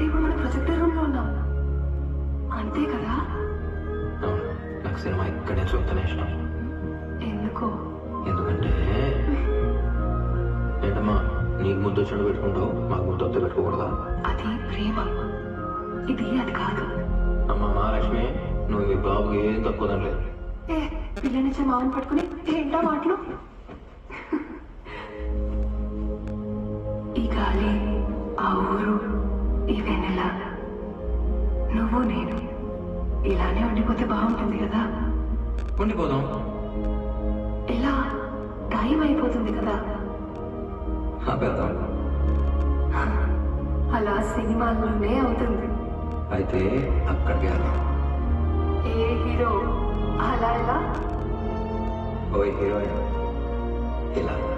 అంటే ఇప్పుడు మనం ప్రొజెక్టర్ రూమ్లో ఉన్నాం. అంతే కదా? అవును. నాకు సినిమా ఇక్కడే చూస్తేనే ఇష్టం. ఎందుకో? ఎందుకంటే ఏంటమ్మా నీకు ముద్దు వచ్చినట్టు పెట్టుకుంటావు మాకు ముద్దు వస్తే పెట్టుకోకూడదా? అది ప్రేమ. ఇది అది కాదు. అమ్మ మహాలక్ష్మి నువ్వు ఈ బాబుకి ఏం తక్కువ లేదు. ఏ పిల్లనిచ్చే మామని పట్టుకుని ఏంటా మాటలు? ఈ గాలి ఆ ఊరు ఈ వెన్నెల నువ్వు నేను. ఇలానే ఉండిపోతే బాగుంటుంది కదా? ఉండిపోదాం. ఎలా? టైం అయిపోతుంది కదా? అలా సినిమాల్లోనే అవుతుంది. అయితే అక్కడికి వెళ్దాం. ఏ హీరో? అలా ఎలా? ఓ హీరోయిన్. ఇలా.